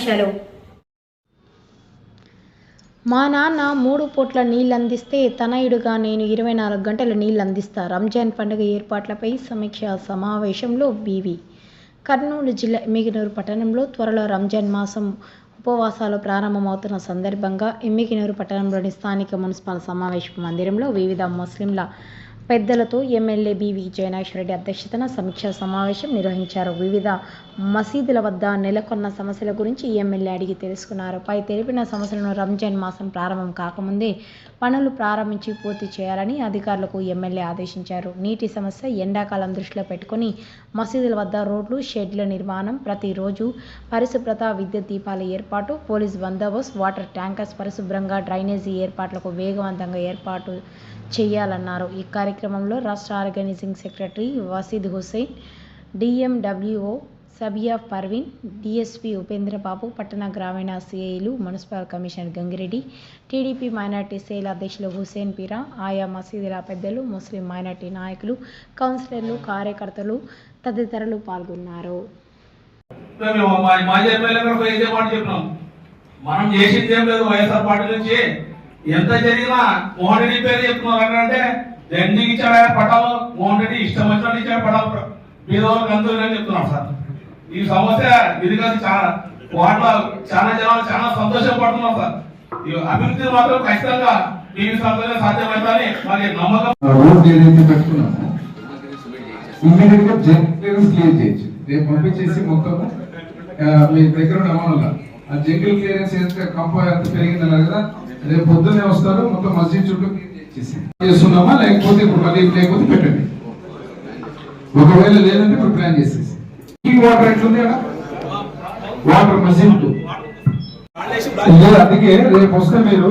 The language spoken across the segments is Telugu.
ముఖ్యాంశాలు మా నాన్న మూడు పూట్ల నీళ్ళు అందిస్తే తనయుడుగా నేను ఇరవై నాలుగు గంటలు నీళ్ళు అందిస్తా రంజాన్ పండుగ ఏర్పాట్లపై సమీక్ష సమావేశంలో బీవీ. కర్నూలు జిల్లా ఎమ్మిగినూరు పట్టణంలో త్వరలో రంజాన్ మాసం ఉపవాసాలు ప్రారంభమవుతున్న సందర్భంగా ఎమ్మిగినూరు పట్టణంలోని స్థానిక మున్సిపల్ సమావేశ మందిరంలో వివిధ ముస్లింల పెద్దలతో ఎమ్మెల్యే బివి జయనాథ్ రెడ్డి అధ్యక్షతన సమీక్షా సమావేశం నిర్వహించారు. వివిధ మసీదుల వద్ద నెలకొన్న సమస్యల గురించి ఎమ్మెల్యే అడిగి తెలుసుకున్నారు. పై తెలిపిన సమస్యలను రంజాన్ మాసం ప్రారంభం కాకముందే పనులు ప్రారంభించి పూర్తి చేయాలని అధికారులకు ఎమ్మెల్యే ఆదేశించారు. నీటి సమస్య ఎండాకాలం దృష్టిలో పెట్టుకుని మసీదుల వద్ద రోడ్లు షెడ్ల నిర్మాణం ప్రతిరోజు పరిశుభ్రత విద్యుత్ దీపాల ఏర్పాటు పోలీస్ బందోబస్తు వాటర్ ట్యాంకర్స్ పరిశుభ్రంగా డ్రైనేజీ ఏర్పాట్లకు వేగవంతంగా ఏర్పాటు చేయాలన్నారు. ఈ కార్యక్రమంలో రాష్ట్ర organising secretary Waseed Hussain DMWO Sabiya Parveen DSP Upendrababu పట్టణ గ్రామీణ సిఐలు municipal commissioner Gangireddy TDP minority cell అధ్యక్షులు హుసేన్ పీరా ఆయా మసీదుల పెద్దలు ముస్లిం మైనార్టీ నాయకులు కౌన్సిలర్లు కార్యకర్తలు తదితరులు పాల్గొన్నారు. మనం చేసింది ఏం లేదు వైఎస్ఆర్ పార్టీ నుంచి. ఎంత జరిగినా మోహన్ పేరు చెప్తున్నారు అంటే ఎన్ని ఇచ్చాడు ఆయన పట్టాలు మోహన్ రెడ్డి ఇష్టం వచ్చినట్టు ఇచ్చాడు పట్టాలు పేదవాళ్ళకి అందరూ అని చెప్తున్నాం సార్. ఈ సమస్య ఇది కాదు చాలా వాటిలో చాలా జనాలు చాలా సంతోషం పడుతున్నాం సార్. ఈ అభివృద్ధి మాత్రం ఖచ్చితంగా ఈ సమస్య సాధ్యమవుతుందని మరి నమ్మకం. రోడ్ ఏదైతే పెట్టుకున్నామో ఇమ్మీడియట్గా జెన్ క్లియరెన్స్ క్లియర్ చేయొచ్చు. రేపు పంపించేసి మొత్తం మీ దగ్గర ఉన్న అమౌంట్ ఆ జంగిల్ క్లియరెన్స్ ఎంత కంప ఎంత పెరిగిందన్నారు కదా రేపు పొద్దున్నే వస్తారు మొత్తం మస్జిద్ చుట్టూ. చేస్తున్నామా లేకపోతే ఇప్పుడు మళ్ళీ లేకపోతే పెట్టండి. ఒకవేళ లేదంటే ఇప్పుడు ప్లాన్ చేసేసి. ఈ వాటర్ ఎట్లుంది వాటర్ మసీదు అందుకే రేపు వస్తే మీరు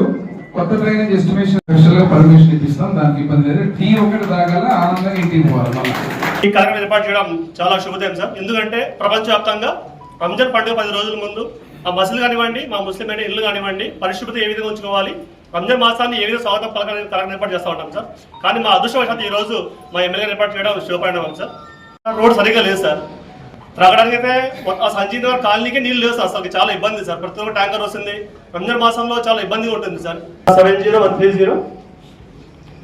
కొత్త డ్రైనేజ్ ఎస్టిమేషన్ స్పెషల్గా పర్మిషన్ ఇప్పిస్తాం. దానికి ఇబ్బంది లేదు. టీ ఒకటి తాగాల ఆనందంగా ఇంటికి పోవాలి ఈ కార్యక్రమం ఏర్పాటు చేయడం చాలా శుభోదయం సార్. ఎందుకంటే ప్రపంచవ్యాప్తంగా రంజాన్ పండుగ పది రోజుల ముందు ఆ బస్సులు కానివ్వండి మా ముస్లిం అయిన ఇల్లు కానివ్వండి పరిశుభ్రత ఏ విధంగా ఉంచుకోవాలి రంజాన్ మాసాన్ని ఏ విధంగా స్వాగతం పలకాలని కార్యక్రమం ఏర్పాటు చేస్తూ ఉంటాం సార్. కానీ మా అదృష్టవశాత్తు ఈ రోజు మా ఎమ్మెల్యే ఏర్పాటు చేయడం శుభపరిణామం సార్. రోడ్ సరిగ్గా లేదు సార్. త్రాగడానికి అయితే ఆ సంజీవ్ నగర్ కాలనీకి నీళ్ళు లేవు సార్. అసలు చాలా ఇబ్బంది సార్. ప్రతి ఒక్క ట్యాంకర్ వస్తుంది. రంజాన్ మాసంలో చాలా ఇబ్బందిగా ఉంటుంది sir. Seven zero one three zero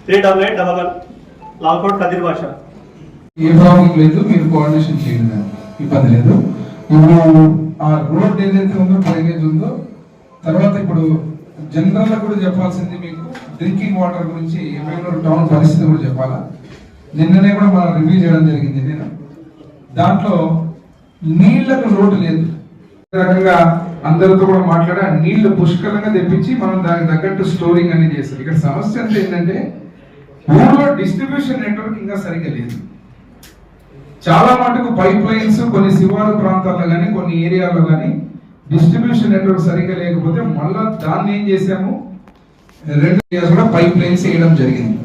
three double eight double one. Lalkot Kadiri Basha. ఏ ప్రాబ్లం లేదు. మీరు కోఆర్డినేషన్ చేయండి ఇబ్బంది లేదు. ఇప్పుడు ఆ రోడ్ ఏదైతే ఉందో డ్రైనేజ్ ఉందో తర్వాత ఇప్పుడు జనరల్గా కూడా చెప్పాల్సింది మీకు డ్రింకింగ్ వాటర్ గురించి బెంగళూరు టౌన్ పరిస్థితి కూడా చెప్పాలా? నిన్ననే కూడా మనం రివ్యూ చేయడం జరిగింది నేను దాంట్లో నీళ్ళకు లోటు లేదు. రకంగా అందరితో కూడా మాట్లాడి ఆ నీళ్ళు పుష్కలంగా తెప్పించి మనం దానికి తగ్గట్టు స్టోరింగ్ అనేది చేస్తారు. ఇక్కడ సమస్య అంతా ఏంటంటే ఊళ్ళో డిస్ట్రిబ్యూషన్ నెట్వర్క్ ఇంకా సరిగ్గా లేదు. చాలా మటుకు పైప్ లైన్స్ కొన్ని శివారు ప్రాంతాల్లో కానీ కొన్ని ఏరియాల్లో కానీ డిస్ట్రిబ్యూషన్ నెట్వర్క్ సరిగ్గా లేకపోతే మళ్ళా దాన్ని ఏం చేసాము రెండు ఇయర్స్ కూడా పైప్ లైన్స్ వేయడం జరిగింది.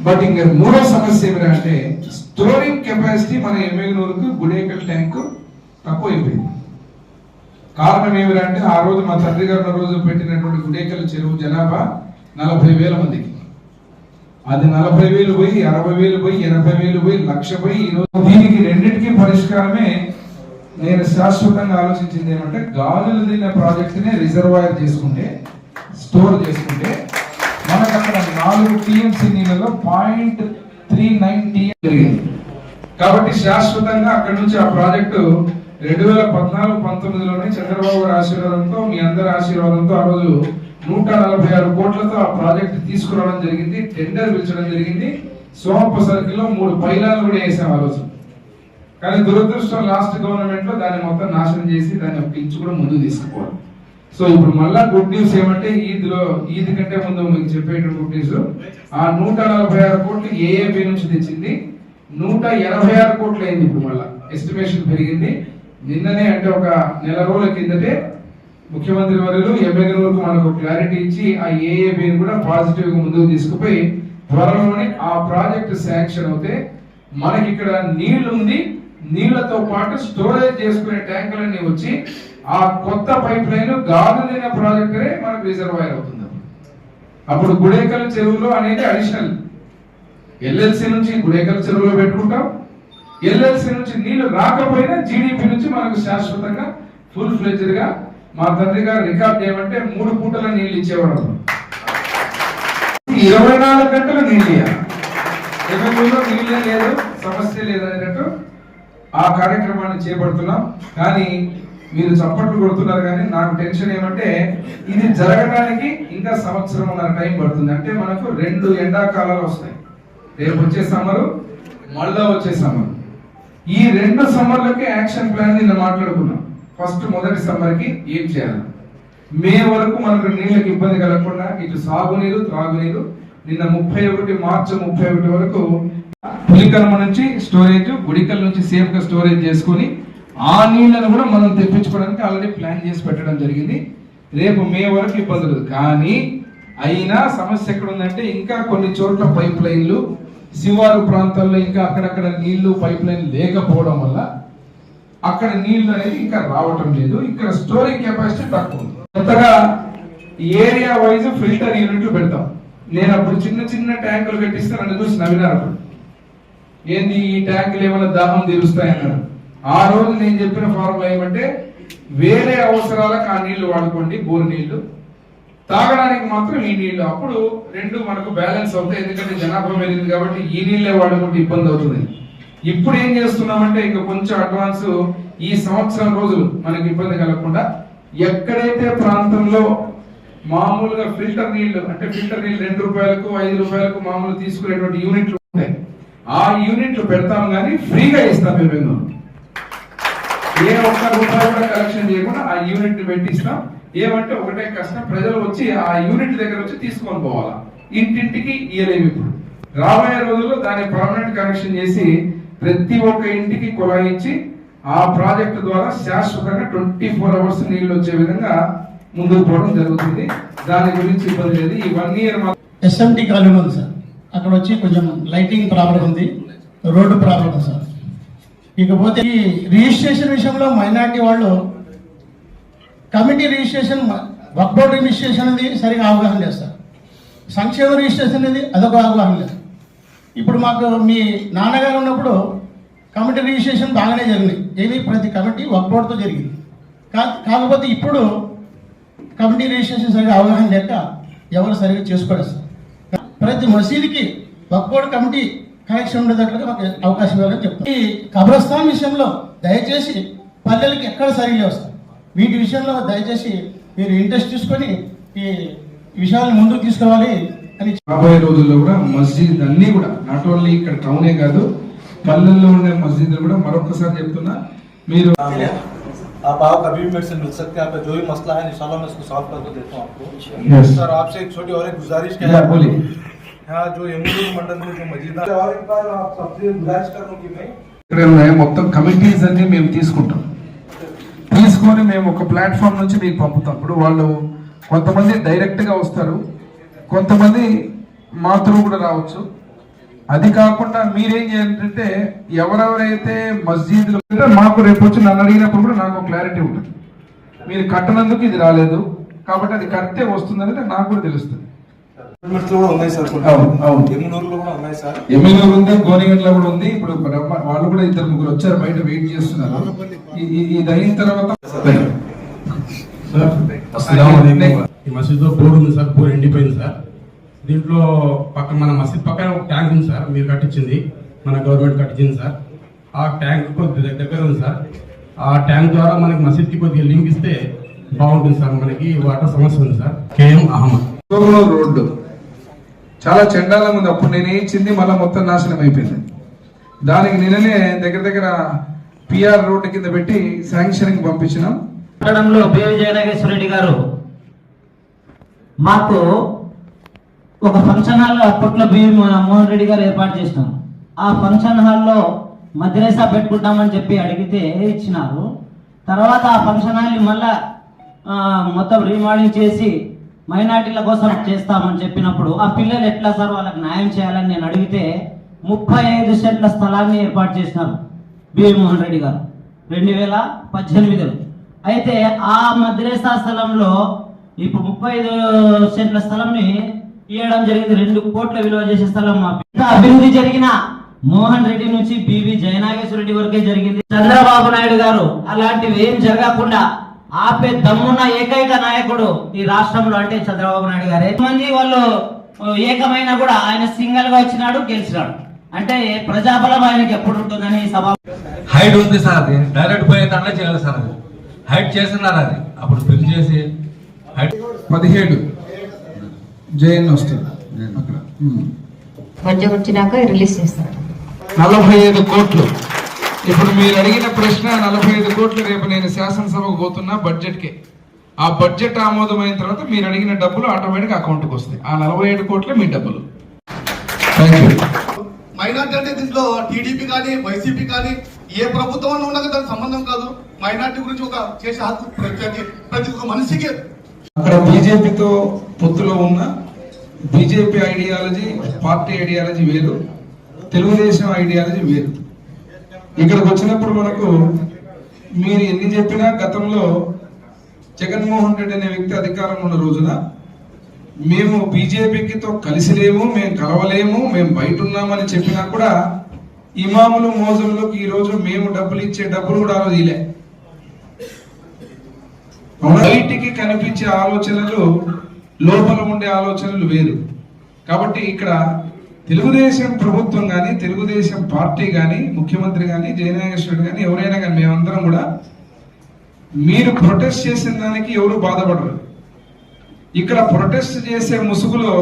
బట్ ఇంకా మూడో సమస్య ఏమిటంటే స్టోరింగ్ కెపాసిటీ మన ఎమ్మెగనూరుకు గుడేకల్ ట్యాంక్ తక్కువ అయిపోయింది కారణం ఏమిటంటే ఆ రోజు మా తండ్రి గారు రోజు పెట్టినటువంటి గుడేకల్ చెరువు జనాభా నలభై వేల మందికి. అది నలభై వేలు పోయి అరవై వేలు పోయి ఎనభై వేలు పోయి లక్ష పోయి ఈరోజు దీనికి రెండింటికి పరిష్కారమే నేను శాశ్వతంగా ఆలోచించింది ఏమంటే గాజులు తిన్న ప్రాజెక్ట్ని రిజర్వాయర్ చేసుకుంటే స్టోర్ చేసుకుంటే మనకు అక్కడ నాలుగు టీఎంసీ నీళ్ళలో పాయింట్ త్రీ నైన్ టీఎం జరిగింది. కాబట్టి శాశ్వతంగా అక్కడ నుంచి ఆ ప్రాజెక్టు రెండు వేల పద్నాలుగు పంతొమ్మిదిలోనే చంద్రబాబు గారి ఆశీర్వాదంతో మీ అందరి ఆశీర్వాదంతో ఆ రోజు నూట నలభై ఆరు కోట్లతో ఆ ప్రాజెక్ట్ తీసుకురావడం జరిగింది టెండర్ పిలిచడం జరిగింది. సోమప్ప సర్కిల్లో మూడు పైలాలు కూడా వేసాం ఆ రోజు. కానీ దురదృష్టం లాస్ట్ గవర్నమెంట్లో దాన్ని మొత్తం నాశనం చేసి దాన్ని ఒక కూడా ముందుకు తీసుకుపోవాలి సో ఇప్పుడు మళ్ళా గుడ్ న్యూస్ ఏమంటే ఈద్లో ఈద్ కంటే ముందు మీకు చెప్పేటువంటి గుడ్ న్యూస్ ఆ నూట నలభై ఆరు కోట్లు ఏఏబి నుంచి తెచ్చింది. నూట ఎనభై ఆరు కోట్లు అయింది ఇప్పుడు మళ్ళా. ఎస్టిమేషన్ పెరిగింది. నిన్ననే అంటే ఒక నెల రోజుల కిందటే ముఖ్యమంత్రి వర్యులు ఎమ్మెల్యేలకు మనకు క్లారిటీ ఇచ్చి ఆ ఏఏబిని కూడా పాజిటివ్గా ముందుకు తీసుకుపోయి త్వరలోనే ఆ ప్రాజెక్ట్ శాంక్షన్ అవుతే మనకి ఇక్కడ నీళ్ళు ఉంది నీళ్ళతో పాటు స్టోరేజ్ చేసుకునే ట్యాంకులన్నీ వచ్చి ఆ కొత్త పైప్ లైన్ గాలిన ప్రాజెక్టే మనకు రిజర్వాయర్ అవుతుంది. అప్పుడు గుడేకల్ చెరువులో అనేది అడిషనల్ ఎల్ఎల్సి నుంచి గుడేకల్ చెరువులో పెట్టుకుంటాం. ఎల్ఎల్సి నుంచి నీళ్ళు రాకపోయినా జీడిపి నుంచి మనకు శాశ్వతంగా ఫుల్ ఫ్లెజ్డ్గా మా తండ్రి గారు రికార్డ్ చేయమంటే మూడు పూటల నీళ్ళు ఇచ్చేవాడు ఇరవై నాలుగు గంటలు నీళ్ళు ఇవ్వాలి నీళ్ళే లేదు సమస్య లేదు అనేటట్టు ఆ కార్యక్రమాన్ని చేపడుతున్నాం. కానీ మీరు చప్పట్లు కొడుతున్నారు కానీ నాకు టెన్షన్ ఏమంటే ఇది జరగడానికి ఇంకా సంవత్సరం టైం పడుతుంది. అంటే మనకు రెండు ఎండాకాలాలు వస్తాయి. రేపు వచ్చే సమ్మరు మళ్ళా వచ్చే సమ్మర్. ఈ రెండు సమ్మర్లకి యాక్షన్ ప్లాన్ నిన్న మాట్లాడుకున్నాం. ఫస్ట్ మొదటి సమ్మర్కి ఏం చేయాలి? మే వరకు మనకు నీళ్ళకి ఇబ్బంది కలగకుండా ఇటు సాగునీరు త్రాగునీరు. నిన్న ముప్పై ఒకటి మార్చి ముప్పై ఒకటి వరకు పులికలమ నుంచి స్టోరేజ్ గుడికల్ నుంచి సేఫ్గా స్టోరేజ్ చేసుకొని ఆ నీళ్ళను కూడా మనం తెప్పించుకోవడానికి ఆల్రెడీ ప్లాన్ చేసి పెట్టడం జరిగింది. రేపు మే వరకు ఇబ్బందులు లేదు. కానీ అయినా సమస్య ఎక్కడ ఉందంటే ఇంకా కొన్ని చోట్ల పైప్ లైన్లు శివారు ప్రాంతాల్లో ఇంకా అక్కడక్కడ నీళ్ళు పైప్ లైన్ లేకపోవడం వల్ల అక్కడ నీళ్ళు అనేది ఇంకా రావటం లేదు. ఇక్కడ స్టోరేజ్ కెపాసిటీ తక్కువ ఉంది. కొత్తగా ఏరియా వైజ్ ఫిల్టర్ యూనిట్లు పెడతాం. నేను అప్పుడు చిన్న చిన్న ట్యాంకులు కట్టిస్తే నన్ను చూసి నవ్వినారు అప్పుడు ఏంది ఈ ట్యాంకులు ఏమైనా దాహం తీరుస్తాయన్నారు? ఆ రోజు నేను చెప్పిన ఫార్ములా ఏమంటే వేరే అవసరాలకు ఆ నీళ్ళు వాడుకోండి బోర్ నీళ్ళు. తాగడానికి మాత్రం ఈ నీళ్ళు. అప్పుడు రెండు మనకు బ్యాలెన్స్ అవుతాయి ఎందుకంటే జనాభా పెరిగింది కాబట్టి ఈ నీళ్ళే వాడుకుంటే ఇబ్బంది అవుతుంది. ఇప్పుడు ఏం చేస్తున్నామంటే ఇంకా కొంచెం అడ్వాన్స్ ఈ సంవత్సరం రోజులు మనకి ఇబ్బంది కలగకుండా ఎక్కడైతే ప్రాంతంలో మామూలుగా ఫిల్టర్ నీళ్ళు అంటే ఫిల్టర్ నీళ్ళు రెండు రూపాయలకు ఐదు రూపాయలకు మామూలు తీసుకునేటువంటి యూనిట్లు ఉంటాయి ఆ యూనిట్లు పెడతాం కానీ ఫ్రీగా ఇస్తాం మేము మేము ఏ ఒక్క రూపాయి కూడా కలెక్షన్ చేయకుండా ఆ యూనిట్ పెట్టిస్తాం. ఏమంటే ఒకటే కష్టం ప్రజలు వచ్చి ఆ యూనిట్ దగ్గర వచ్చి తీసుకొని పోవాలా. ఇంటింటికి ఇయ్యలేము ఇప్పుడు. రాబోయే రోజుల్లో దాన్ని పర్మనెంట్ కనెక్షన్ చేసి ప్రతి ఒక్క ఇంటికి కులాయించి ఆ ప్రాజెక్ట్ ద్వారా శాశ్వతంగా ట్వంటీ ఫోర్ అవర్స్ నీళ్ళు వచ్చే విధంగా ముందుకు పోవడం జరుగుతుంది. దాని గురించి ఇబ్బంది లేదు. ఈ one year SMD colony sir. అక్కడ వచ్చి కొంచెం లైటింగ్ ప్రాబ్లం ఉంది. రోడ్డు ప్రాబ్లం ఉంది సార్. ఇకపోతే ఈ రిజిస్ట్రేషన్ విషయంలో మైనార్టీ వాళ్ళు కమిటీ రిజిస్ట్రేషన్ వర్క్ బోర్డ్ రిజిస్ట్రేషన్ అనేది సరిగా అవగాహన లేదు సార్. సంక్షేమ రిజిస్ట్రేషన్ అనేది అదొక అవగాహన లేదు. ఇప్పుడు మాకు మీ నాన్నగారు ఉన్నప్పుడు కమిటీ రిజిస్ట్రేషన్ బాగానే జరిగింది. ఏది ప్రతి కమిటీ వర్క్ బోర్డ్తో జరిగింది. కా- కాకపోతే ఇప్పుడు కమిటీ రిజిస్ట్రేషన్ సరిగా అవగాహన లేక ఎవరు సరిగా చేసుకోలేదు సార్. ప్రతి మసీదుకి వక్బోర్డ్ కమిటీ కనెక్షన్ ఉండేటట్లుగా మాకు అవకాశం ఇవ్వాలని చెప్తాను ఈ కబ్రస్థాన్ విషయంలో దయచేసి పల్లెలకి ఎక్కడ సరిగా వస్తాయి వీటి విషయంలో దయచేసి మీరు ఇంట్రెస్ట్ తీసుకొని ఈ విషయాలను ముందుకు తీసుకోవాలి అని రాబోయే రోజుల్లో కూడా మస్జిద్ అన్నీ కూడా నాట్ ఓన్లీ ఇక్కడ టౌనే కాదు పల్లెల్లో ఉండే మస్జిద్లు కూడా మరొకసారి చెప్తున్నా. మీరు आप आओ कभी भी मेरे से मिल सकते हैं आपका जो भी मसला है इंशाल्लाह मैं उसको सॉल्व करके देता हूँ आपको Yes. सर आपसे एक छोटी और एक गुजारिश क्या Yeah, बोलिए। यहाँ जो यमुना मंडल में जो मस्जिद है और एक बार आप सबसे गुजारिश कर दूँ कि मैं ఇక్కడ ఉన్నాయి మొత్తం కమిటీస్ అన్ని మేము తీసుకుంటాం తీసుకొని మేము ఒక ప్లాట్ఫామ్ నుంచి మీకు పంపుతాం ఇప్పుడు వాళ్ళు కొంతమంది డైరెక్ట్ గా వస్తారు కొంతమంది మాత్రం కూడా రావచ్చు అది కాకుండా మీరేం చేయాలంటే ఎవరెవరైతే మస్జిద్లు అంటే మాకు రేపు వచ్చి నన్ను అడిగినప్పుడు కూడా నాకు క్లారిటీ ఉంటుంది. మీరు కట్టనందుకు ఇది రాలేదు కాబట్టి అది కరెక్టే వస్తుందనేది నాకు కూడా తెలుస్తుంది. ఎమ్మెల్యేలు ఉంది గోనిగండ్ల కూడా ఉంది. ఇప్పుడు వాళ్ళు కూడా ఇద్దరు ముగ్గురు వచ్చారు బయట వెయిట్ చేస్తున్నారు. ఇది అయిన తర్వాత ఈ మసీద్లో బోర్ ఉంది సార్ బోర్ ఎండిపోయింది సార్. దీంట్లో పక్కన మన మసీద్ పక్కన ఒక ట్యాంక్ ఉంది సార్ మీరు కట్టించింది. మన గవర్నమెంట్ కట్టించింది సార్. ఆ ట్యాంక్ కొద్ది దగ్గర ఉంది సార్. ఆ ట్యాంక్ ద్వారా మనకి మసీద్కి కొద్దిగా లింక్ ఇస్తే బాగుంటుంది సార్ మనకి వాటర్ సమస్య ఉంది సార్. కేఎం అహ్మద్. రోడ్డు. చాలా చండాలంగా ఉంది. అప్పుడు నేను ఇచ్చింది మళ్ళీ మొత్తం నాశనం అయిపోయింది. దానికి నిన్ననే దగ్గర దగ్గర పిఆర్ రోడ్డు కింద పెట్టి శాంక్షన్కి పంపించినాం. పట్టణంలో బేవి జయనాగేశ్వర రెడ్డి గారు మాకు ఒక ఫంక్షన్ హాల్లో అప్పట్లో బివి మోహన్ రెడ్డి గారు ఏర్పాటు చేసినారు. ఆ ఫంక్షన్ హాల్లో మద్రసా పెట్టుకుంటామని చెప్పి అడిగితే ఇచ్చినారు? తర్వాత ఆ ఫంక్షన్ హాల్ని మళ్ళా మొత్తం రీమోడలింగ్ చేసి మైనార్టీల కోసం చేస్తామని చెప్పినప్పుడు ఆ పిల్లలు ఎట్లా సార్ వాళ్ళకి న్యాయం చేయాలని నేను అడిగితే ముప్పై ఐదు సెంట్ల స్థలాన్ని ఏర్పాటు చేసినారు బివి మోహన్ రెడ్డి గారు. రెండు వేల పద్దెనిమిదిలో. అయితే ఆ మద్రసా స్థలంలో ఇప్పుడు ముప్పై ఐదు సెంట్ల స్థలంని ఇవ్వడం జరిగింది. రెండు కోట్ల విలువ చేసే స్థలం మా అభివృద్ధి జరిగిన మోహన్ రెడ్డి నుంచి బివి జయనాగేశ్వర రెడ్డి వరకే జరిగింది. చంద్రబాబు నాయుడు గారు అలాంటివి ఏం జరగకుండా ఆపే దమ్మున్న ఏకైక నాయకుడు ఈ రాష్ట్రంలో అంటే చంద్రబాబు నాయుడు గారే. మంది వాళ్ళు ఏకమైనా కూడా ఆయన సింగల్గా వచ్చినాడు గెలిచినాడు. అంటే ప్రజాబలం ఆయనకి ఎప్పుడు ఉంటుందని సభ హైట్ ఉంది సార్. అది డైరెక్ట్ పోయే దాంట్లో చేయాలి సార్ అది. హైట్ చేస్తున్నారు అది. అప్పుడు ఫిల్ చేసి హైట్ పదిహేడు. జేఎన్ వస్తుంది. అక్కడ. వచ్చినాక రిలీజ్ చేస్తారు. నలభై ఐదు కోట్లు. ఇప్పుడు మీరు అడిగిన ప్రశ్న నలభై ఐదు కోట్లు రేపు నేను శాసనసభకు పోతున్నా బడ్జెట్కే. ఆ బడ్జెట్ ఆమోదమైన తర్వాత మీరు అడిగిన డబ్బులు ఆటోమేటిక్ అకౌంట్కి వస్తాయి. ఆ నలభై ఐదు కోట్లే మీ డబ్బులు. మైనార్టీ అంటే దీంట్లో టీడీపీ కానీ వైసీపీ కానీ ఏ ప్రభుత్వం ఉన్నది దానికి సంబంధం కాదు. మైనార్టీ గురించి ఒక చేసే హక్కు ప్రతి ప్రతి ఒక్క మనిషికి అక్కడ బీజేపీతో పొత్తులో ఉన్న బీజేపీ ఐడియాలజీ పార్టీ ఐడియాలజీ వేరు తెలుగుదేశం ఐడియాలజీ వేరు. ఇక్కడికి వచ్చినప్పుడు మనకు మీరు ఎన్ని చెప్పినా గతంలో జగన్మోహన్ రెడ్డి అనే వ్యక్తి అధికారంలో ఉన్న రోజున మేము బీజేపీకితో కలిసి లేము మేము కలవలేము మేము బయట ఉన్నామని చెప్పినా కూడా ఇమాములు మోజంలోకి ఈ రోజు మేము డబ్బులు ఇచ్చే డబ్బులు కూడా ఆ రోజు ఇలే. బయటికి కనిపించే ఆలోచనలు లోపల ఉండే ఆలోచనలు వేరు. కాబట్టి ఇక్కడ తెలుగుదేశం ప్రభుత్వం కానీ తెలుగుదేశం పార్టీ కానీ ముఖ్యమంత్రి కానీ జయనాగేశ్వరుడు కానీ ఎవరైనా కానీ మేమందరం కూడా మీరు ప్రొటెస్ట్ చేసిన దానికి ఎవరు బాధపడరు. ఇక్కడ ప్రొటెస్ట్ చేసే ముసుగులో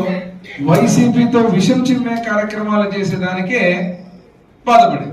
వైసీపీతో విషం చిమ్మే కార్యక్రమాలు చేసేదానికే బాధపడేది.